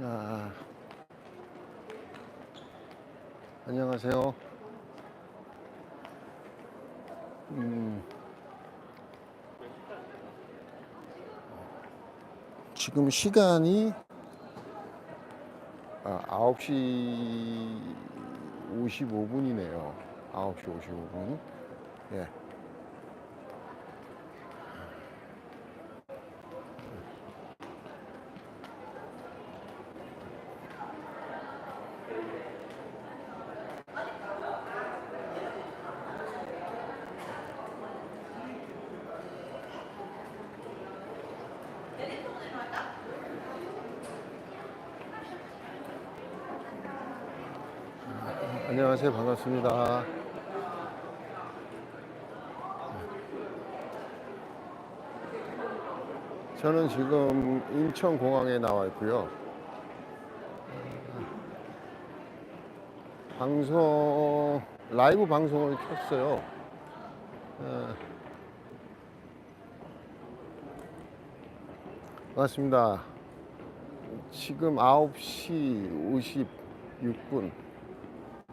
야. 안녕하세요. 음. 지금 시간이 아, 9시 55분이네요. 9시 55분. 예. 안녕하세요. 반갑습니다. 저는 지금 인천공항에 나와 있고요. 방송, 라이브 방송을 켰어요. 예. 반갑습니다. 지금 9시 56분.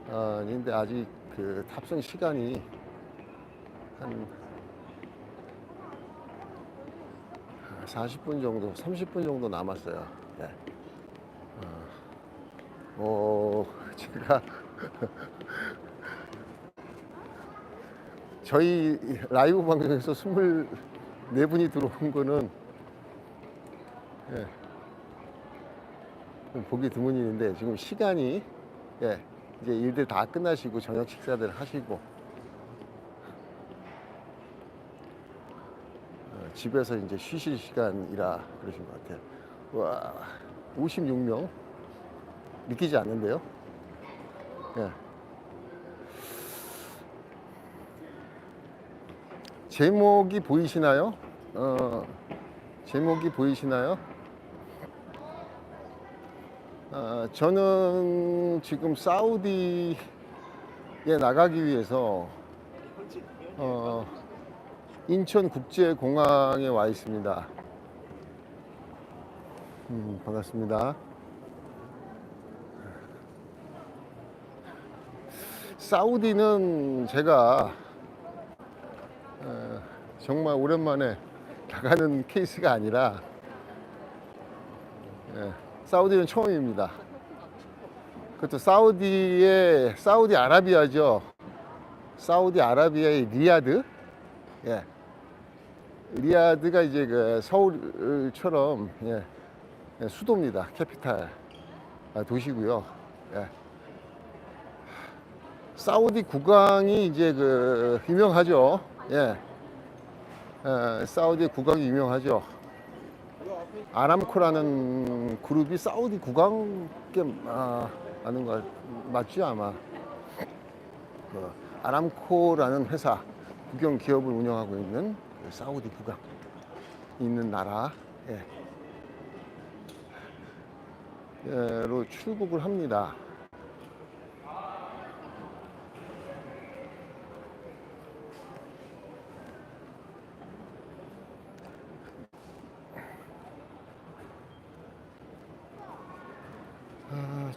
아, 근데 아직 그 탑승 시간이 한 40분 정도, 30분 정도 남았어요. 네. 어, 어, 제가 저희 라이브 방송에서 24분이 들어온 거는 예, 좀 보기 드문인데 지금 시간이 예, 이제 일들 다 끝나시고 저녁 식사들 하시고 어, 집에서 이제 쉬실 시간이라 그러신 것 같아요. 와, 56명 믿기지 않는데요. 예. 제목이 보이시나요? 어, 제목이 보이시나요? 아, 저는 지금 사우디에 나가기 위해서 어, 인천국제공항에 와 있습니다. 음, 반갑습니다. 사우디는 제가 어, 정말 오랜만에 나가는 케이스가 아니라 예, 사우디는 처음입니다. 그것도 사우디의 사우디 아라비아죠. 사우디 아라비아의 리야드. 예. 리야드가 이제 그 서울처럼 예, 예, 수도입니다. 캐피탈 아, 도시고요. 예. 사우디 국왕이 이제 그 유명하죠. 예. 예, 사우디 국왕이 유명하죠. 아람코라는 그룹이 사우디 국왕께 아, 아는 거 맞지 아마. 그 아람코라는 회사 국영 기업을 운영하고 있는 그 사우디 국왕 있는 나라. 예. 로 출국을 합니다.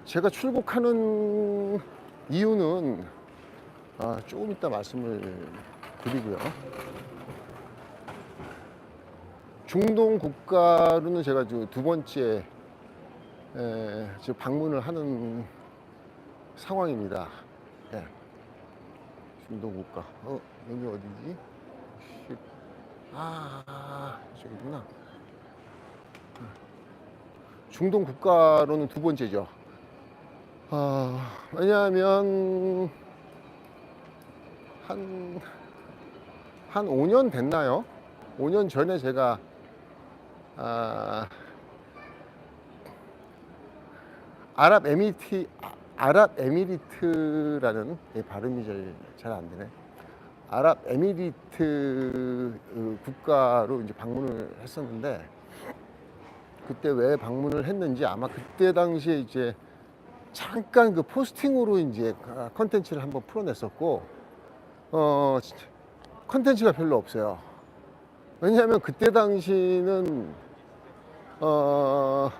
제가 출국하는 이유는 아, 조금 이따 말씀을 드리고요. 중동 국가로는 제가 저두 번째 에, 지금 방문을 하는 상황입니다. 예. 중동 국가. 어, 여기 어디지? 씨. 아, 저기구나. 중동 국가로는 두 번째죠. 아, 왜냐하면 한, 한 5년 됐나요? 5년 전에 제가 아, 아랍 에미티 아랍 에미리트라는 예, 발음이 잘 안 되네. 아랍 에미리트 어, 국가로 이제 방문을 했었는데 그때 왜 방문을 했는지 아마 그때 당시에 이제 잠깐 그 포스팅으로 이제 컨텐츠를 한번 풀어냈었고 어 컨텐츠가 별로 없어요. 왜냐하면 그때 당시는 어그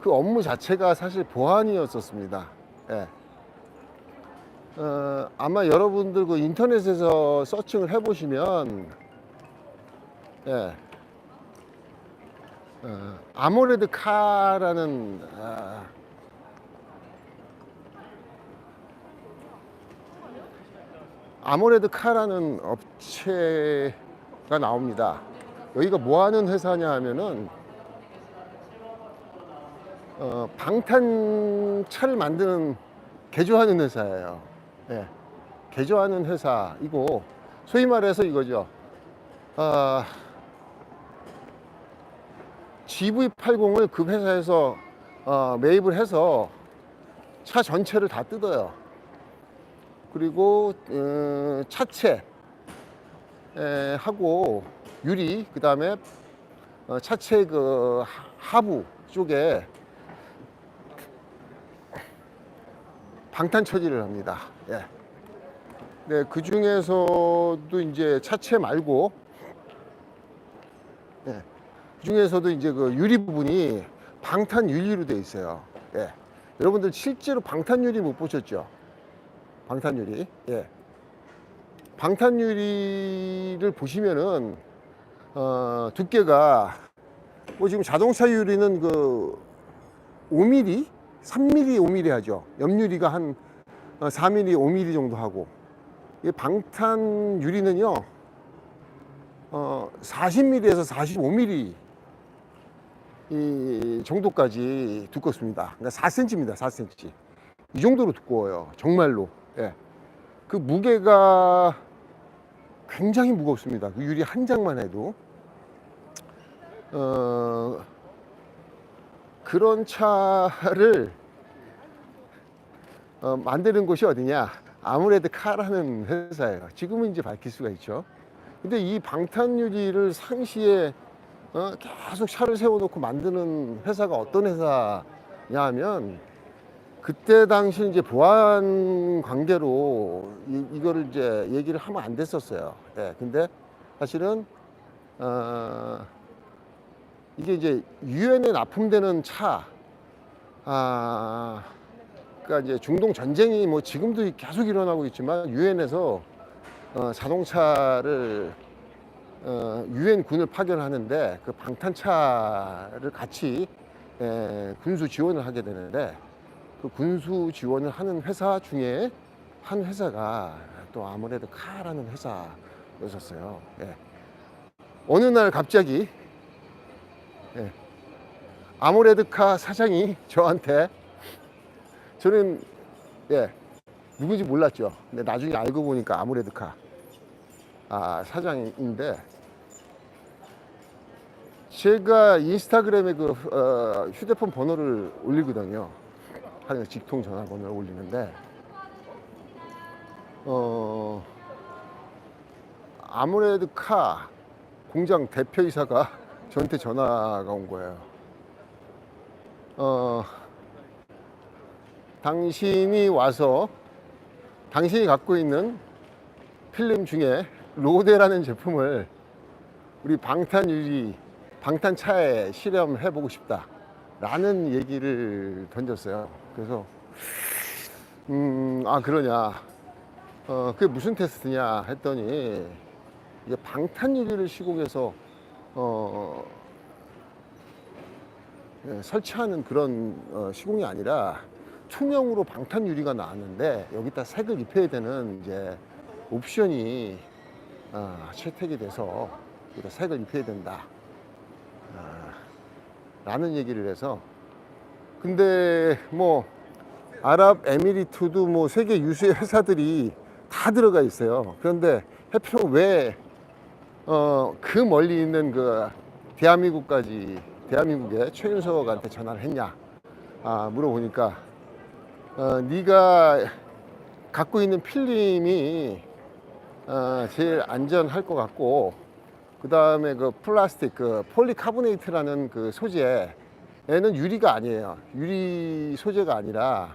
그 업무 자체가 사실 보안이었었습니다. 예. 어, 아마 여러분들 그 인터넷에서 서칭을 해보시면, 예. 어, 아모레드 카라는 아, 아모레드 카라는 업체가 나옵니다. 여기가 뭐 하는 회사냐 하면은 어, 방탄차를 만드는 개조하는 회사예요. 예. 개조하는 회사이고 소위 말해서 이거죠. 아, GV80을 그 회사에서 어, 매입을 해서 차 전체를 다 뜯어요. 그리고 어, 차체 에, 하고 유리 그 다음에 어, 차체 그 하- 하부 쪽에 방탄 처리를 합니다. 예. 네, 그 중에서도 이제 차체 말고 예. 그 중에서도 이제 그 유리 부분이 방탄 유리로 되어 있어요. 예. 여러분들 실제로 방탄 유리 못 보셨죠? 방탄 유리. 예. 방탄 유리를 보시면은 어, 두께가 뭐 지금 자동차 유리는 그 5mm, 3mm, 5mm 하죠. 옆유리가 한 어, 4mm, 5mm 정도 하고 이 방탄 유리는요. 어, 40mm에서 45mm 이 정도까지 두껍습니다. 그러니까 4cm입니다. 4cm. 이 정도로 두꺼워요. 정말로. 예. 그 무게가 굉장히 무겁습니다. 그 유리 한 장만 해도. 어, 그런 차를 어, 만드는 곳이 어디냐? 아무래도 카라는 회사예요. 지금은 이제 밝힐 수가 있죠. 근데 이 방탄 유리를 상시에 어, 계속 차를 세워놓고 만드는 회사가 어떤 회사냐 하면 그때 당시 이제 보안 관계로 이, 이거를 이제 얘기를 하면 안 됐었어요. 예, 근데 사실은 어, 이게 이제 유엔에 납품되는 차, 아, 그러니까 이제 중동 전쟁이 뭐 지금도 계속 일어나고 있지만 유엔에서 어, 자동차를 어, 유엔 군을 파견하는데 그 방탄차를 같이 에, 군수 지원을 하게 되는데 그 군수 지원을 하는 회사 중에 한 회사가 또 아무래도 카라는 회사였었어요. 예. 어느 날 갑자기 예. 아모레드카 사장이 저한테 저는 예 누군지 몰랐죠. 근데 나중에 알고 보니까 아모레드카 아, 사장인데 제가 인스타그램에 그 어, 휴대폰 번호를 올리거든요. 하는 직통 전화번호를 올리는데 어 아무래도 카 공장 대표이사가 저한테 전화가 온 거예요. 어 당신이 와서 당신이 갖고 있는 필름 중에 로데라는 제품을 우리 방탄 유리 방탄 차에 실험해 보고 싶다 라는 얘기를 던졌어요 그래서 음 아 그러냐 어 그게 무슨 테스트냐 했더니 이게 방탄 유리를 시공해서 어 예, 설치하는 그런 어, 시공이 아니라 투명으로 방탄 유리가 나왔는데 여기다 색을 입혀야 되는 이제 옵션이 어, 채택이 돼서 여기다 색을 입혀야 된다. 아, 라는 얘기를 해서 근데 뭐 아랍에미리트도 뭐 세계 유수의 회사들이 다 들어가 있어요. 그런데 해피로 왜 어, 그 멀리 있는 그 대한민국까지 대한민국의 최윤석한테 전화를 했냐 아, 물어보니까 어, 네가 갖고 있는 필름이 어, 제일 안전할 것 같고 그 다음에 그 플라스틱 그 폴리카보네이트라는 그 소재 얘는 유리가 아니에요 유리 소재가 아니라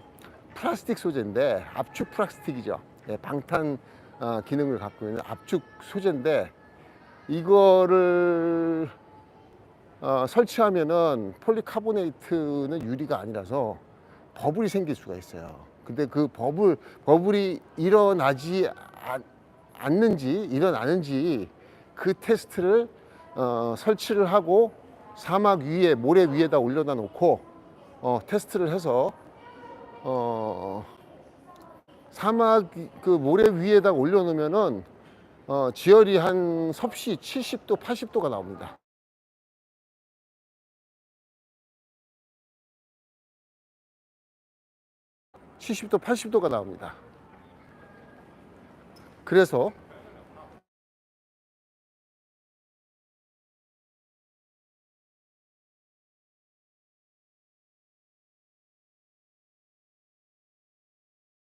플라스틱 소재인데 압축 플라스틱이죠 예, 방탄 어, 기능을 갖고 있는 압축 소재인데 이거를 어, 설치하면은 폴리카보네이트는 유리가 아니라서 버블이 생길 수가 있어요. 근데 그 버블 버블이 일어나지 않- 않는지 일어나는지 그 테스트를 어, 설치를 하고 사막 위에 모래 위에다 올려다 놓고 어, 테스트를 해서 어, 사막 그 모래 위에다 올려놓으면은 어, 지열이 한 섭씨 70도 80도가 나옵니다. (70도) (80도가) 나옵니다 그래서